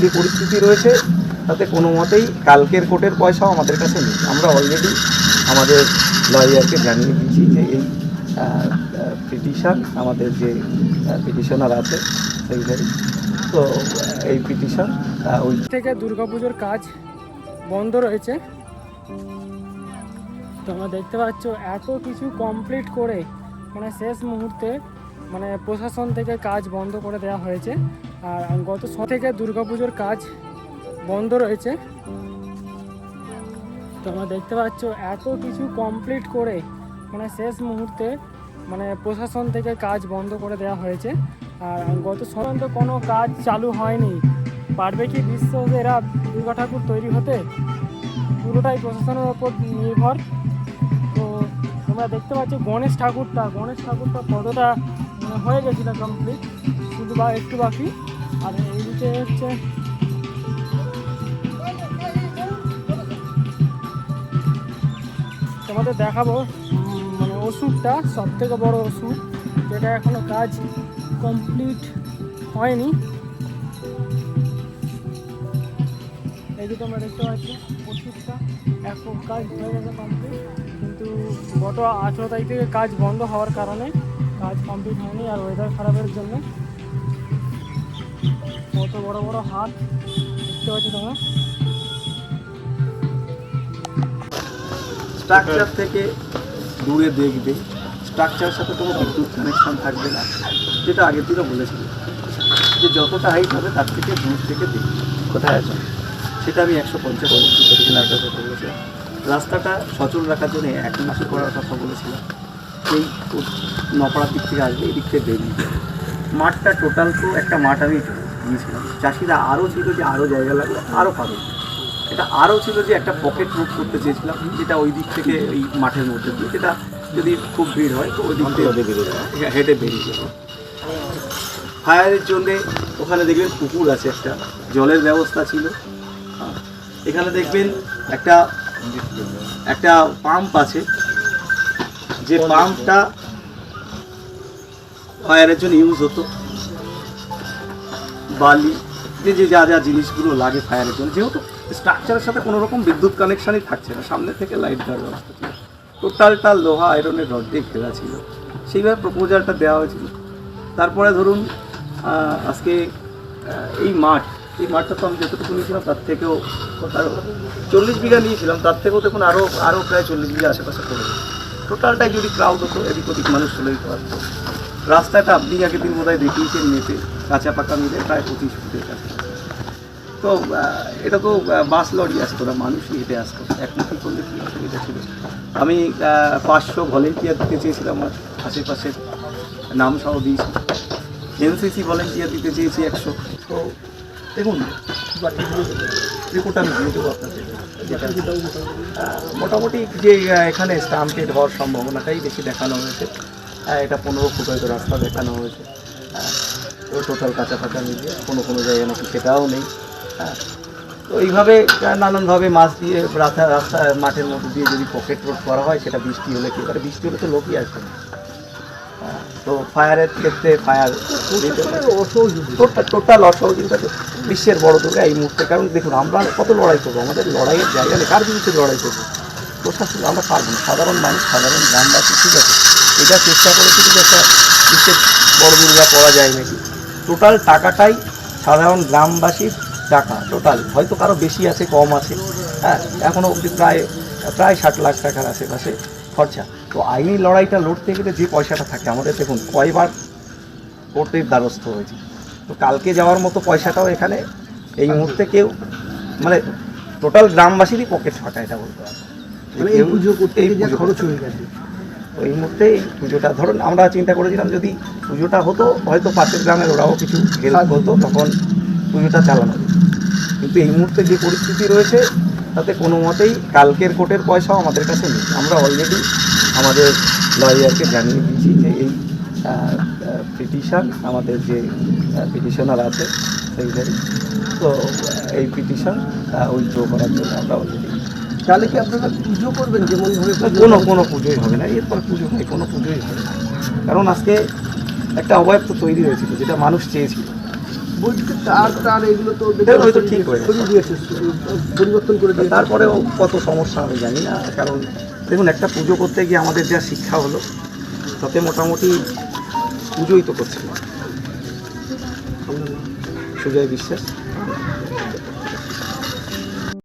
যে পরিস্থিতি রয়েছে, তাতে কোনো মতেই কালকের কোর্টের পয়সাও আমাদের কাছে নেই। আমরা অলরেডি আমাদের লয়ারকে জানিয়ে দিয়েছি যে এই পিটিশন আমাদের যে পিটিশনার আছে সেইভাবে তো, এই পিটিশন ওই থেকে দুর্গাপুজোর কাজ বন্ধ রয়েছে। তোমরা দেখতে পাচ্ছ, এত কিছু কমপ্লিট করে মানে শেষ মুহূর্তে মানে প্রশাসন থেকে কাজ বন্ধ করে দেওয়া হয়েছে। আর গত ছ থেকে দুর্গাপুজোর কাজ বন্ধ রয়েছে। তোমরা দেখতে পাচ্ছ এত কিছু কমপ্লিট করে মানে শেষ মুহূর্তে মানে প্রশাসন থেকে কাজ বন্ধ করে দেওয়া হয়েছে। আর গত পর্যন্ত কোনো কাজ চালু হয়নি। পারবে কি বিশ্ব এরা দুর্গা ঠাকুর তৈরি হতে? পুরোটাই প্রশাসনের ওপর নির্ভর। তো তোমরা দেখতে পাচ্ছ গণেশ ঠাকুরটা গণেশ ঠাকুরটা কতটা মানে হয়ে গেছিল কমপ্লিট শুধু বা একটু বাকি? আর এইদিকে হচ্ছে। তোমাদের দেখাবো মানে ওষুধটা সব থেকে বড় ওষুধ, যেটা এখনও কাজ কমপ্লিট হয়নি। যে তোমরা দেখতে পাচ্ছ, ওষুধটা এখন কাজ হয়ে গেছে কমপ্লিট কিন্তু গত আঠেরো তারিখ থেকে কাজ বন্ধ হওয়ার কারণে কাজ কমপ্লিট হয়নি আর ওয়েদার খারাপের জন্য। কত বড় বড় হাত? দেখতে পাচ্ছ তোমরা? স্ট্রাকচার থেকে দূরে দেখবে স্ট্রাকচারের সাথে কোনো বিদ্যুৎ কানেকশন থাকবে না। যেটা আগের দিনও বলেছিল যে যতটা হাইট হবে তার থেকে দূর থেকে দেখবে। কোথায় আছে? সেটা আমি একশো পঞ্চাশ বলেছিলাম। রাস্তাটা সচল রাখার জন্য এক মাসে করার কথা বলেছিলাম। এই নপাড়ার দিক থেকে আসবে এই দিক থেকে বেরিয়ে মাঠটা টোটাল তো একটা মাঠ আমি দিয়েছিলাম চাষিরা আরও ছিল যে আরও জায়গা লাগবে আরও পাবে। এটা আরও ছিল যে একটা পকেট রুট করতে চেয়েছিলাম যেটা ওই দিক থেকে ওই মাঠের মধ্যে দিয়ে যেটা যদি খুব ভিড় হয় তো ওই দিক থেকে হ্যাঁ, হেঁটে বেরিয়ে যাবে। ফায়ারের জন্যে ওখানে দেখবেন পুকুর আছে একটা জলের ব্যবস্থা ছিল। এখানে দেখবেন একটা একটা পাম্প আছে। যে পাম্পটা ফায়ারের জন্য ইউজ হতো। বালি যে যে যা যা জিনিসগুলো লাগে ফায়ারের জন্য, যেহেতু স্ট্রাকচারের সাথে কোনো রকম বিদ্যুৎ কানেকশানই থাকছে না, সামনে থেকে লাইট দেওয়ার ব্যবস্থা ছিল। টোটাল টোটালটা লোহা আয়রনের রড দিয়ে ঘেরা ছিল। সেইভাবে প্রপোজালটা দেওয়া হয়েছিল। তারপরে ধরুন আজকে এই মাঠ, এই মাঠটা তো আমি যতটুকু নিয়েছিলাম, তার থেকেও তার চল্লিশ বিঘা নিয়েছিলাম, তার থেকেও দেখুন আরও আরও প্রায় চল্লিশ বিঘা আশেপাশে পড়ে টোটালটাই যদি ক্রাউড হতো, এদিক ওদিক মানুষ চলে যেতে পারতো। রাস্তাটা আপনি আগের দিন বোধহয় দেখিয়েছেন নেটে। কাঁচা পাকা মিলে প্রায় পঁচিশ ফুটের কাছে তো এটা তো বাস লরি আছে তোরা মানুষই হেঁটে আসতো। একমুখী করলে কি অসুবিধা ছিল? আমি পাঁচশো ভলেন্টিয়ার দিতে চেয়েছিলাম আমার আশেপাশের নাম সহ দিয়েছি এনসিসি ভলেন্টিয়ার দিতে চেয়েছি একশো। তো, দেখুন রিপোর্ট আমি দিয়ে দেবো আপনাদের। মোটামুটি যে এখানে স্টাম্পেড হওয়ার সম্ভাবনাটাই বেশি দেখানো হয়েছে। এটা পনেরো ফুট হয়তো রাস্তা দেখানো হয়েছে। তো টোটাল কাঁচা পাকা মিলিয়ে কোনো কোনো জায়গায় নাকি সেটাও নেই। হ্যাঁ। তো এইভাবে নানানভাবে মাছ দিয়ে রাস্তা রাস্তা মাঠের মধ্যে দিয়ে যদি পকেট রোড করা হয় সেটা বৃষ্টি হলে কি এবারে বৃষ্টি হলে তো লোকই আসবে না। হ্যাঁ, তো ফায়ারের ক্ষেত্রে ফায়ার টোটাল টোটাল অসহযোগিতা তো বিশ্বের বড় দুর্গা এই মুহূর্তে। কারণ দেখুন আমরা কত লড়াই করব? আমাদের লড়াইয়ের জায়গা নেই। কার বিরুদ্ধে লড়াই করব? প্রশাসন আমরা পারব সাধারণ মানুষ সাধারণ গ্রামবাসী ঠিক আছে। এটা চেষ্টা করেছি যে একটা বিশ্বের বড় দুর্গা করা যায় নাকি। টোটাল টাকাটাই সাধারণ গ্রামবাসীর টাকা টোটাল হয়তো কারও বেশি আছে কম আছে। হ্যাঁ এখনও অবধি প্রায় প্রায় ষাট লাখ টাকার আশেপাশে খরচা। তো আইনি লড়াইটা লড়তে গেলে যে পয়সাটা থাকে আমাদের দেখুন কয়বার কোর্টের দ্বারস্থ হয়েছে। তো কালকে যাওয়ার মতো পয়সাটাও এখানে এই মুহূর্তে কেউ মানে টোটাল গ্রামবাসীরই পকেট ফাঁকা এটা বলতে হবে মানে এই পুজো করতে খরচ হয়ে গেছে। এই মুহূর্তে পুজোটা ধরুন আমরা চিন্তা করেছিলাম যদি পুজোটা হতো হয়তো পাশের গ্রামের ওরাও কিছু হেল্প হতো তখন পুজোটা চালানো। কিন্তু এই মুহূর্তে যে পরিস্থিতি রয়েছে তাতে কোনো মতেই কালকের কোর্টের পয়সাও আমাদের কাছে নেই। আমরা অলরেডি আমাদের লয়ারকে জানিয়ে দিয়েছি যে এই পিটিশন আমাদের যে পিটিশনার আছে সেইভাবে তো এই পিটিশন উইথড্র করার জন্য আমরা অলরেডি তাহলে কি আপনারা পুজো করবেন যেমন ভাবে পুজো কোনো কোনো পুজোই হবে না এরপর পুজো হয় কোনো পুজোই হবে না। কারণ আজকে একটা অবয়ব তো তৈরি হয়েছিল যেটা মানুষ চেয়েছিল। বলছি যে তার তার এগুলো তো হয়তো ঠিক হয়ে দিয়েছে পরিবর্তন করে তারপরেও কত সমস্যা আমি জানি না কারণ দেখুন একটা পুজো করতে গিয়ে আমাদের যা শিক্ষা হলো তাতে মোটামুটি পুজোই তো করছে না। সুজয় বিশ্বাস।